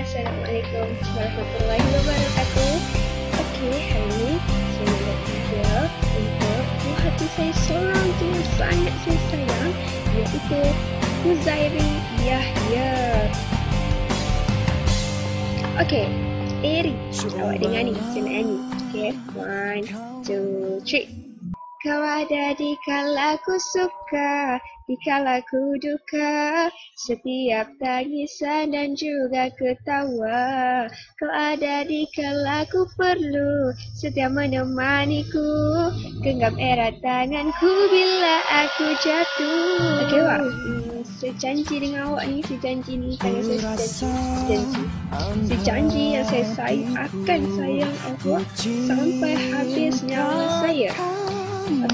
Assalamualaikum. Warahmatullahi wabarakatuh Okey, hari ini saya nak video untuk buah hati saya seorang tu yang sangat saya sayang iaitu Huzairi Yahya. Okey, Eri Awak dengar ni, saya nak nyanyi. Okey, one, two, three. Kau ada di kala ku suka, di kala ku duka Setiap tangisan dan juga ketawa. Kau ada di kala ku perlu, setiap menemaniku. Genggam erat tanganku bila aku jatuh. Okey awak, hmm, saya janji dengan awak ni, saya janji ni Tangan saya janji, janji Saya janji yang saya sayang, akan sayang awak Sampai habis nyawa saya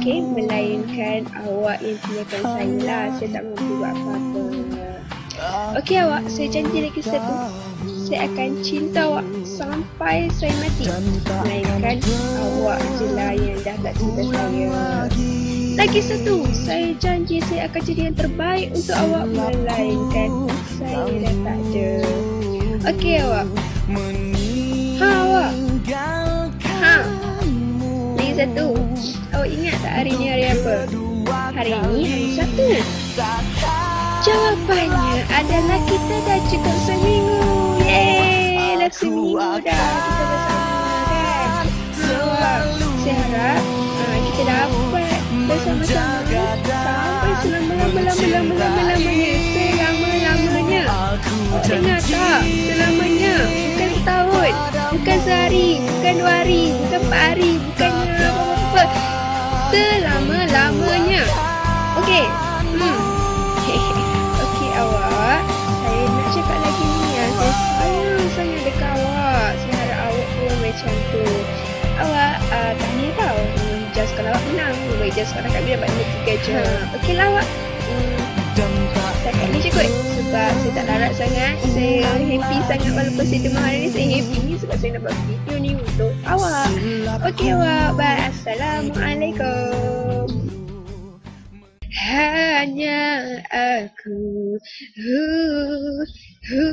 Okey, melainkan awak yang tinggalkan saya lah. Saya tak mampu buat apa-apa. Okey awak, saya janji lagi satu. Saya akan cinta awak sampai saya mati. Melainkan awak je lah yang dah tak cinta saya. Lagi satu, saya janji saya akan jadi yang terbaik untuk awak. Melainkan saya dah tak ada. Okey awak. Satu. Awak ingat tak hari ni hari apa? Hari ni hari Sabtu. Jawapannya adalah kita dah cukup seminggu. Yeay, dah seminggu dah kita bersama kan. Awak, saya harap uh, kita dapat bersama-sama sampai selama-lama-lama-lama-lama-lamanya. Selama-lamanya. Awak dengar tak? Selamanya. Bukan setahun. Bukan sehari. Bukan dua hari. Bukan empat hari. Bukan selama-lamanya. Okey. Hmm. Okey awak. Saya nak cakap lagi ni yang saya sayang sangat dekat awak. Saya harap awak pun macam tu. Awak uh, tanya tau. Hmm, just kalau awak menang. Baik just kalau kami dapat nombor tiga je. Okey lah awak. Hmm. Saya ni je Sebab saya tak larat sangat Saya happy sangat Walaupun saya demam hari ni Saya happy ni Sebab saya nak buat video ni Untuk awak. Okey awak. Bye Assalamualaikum. Hanya aku. Hu, hu.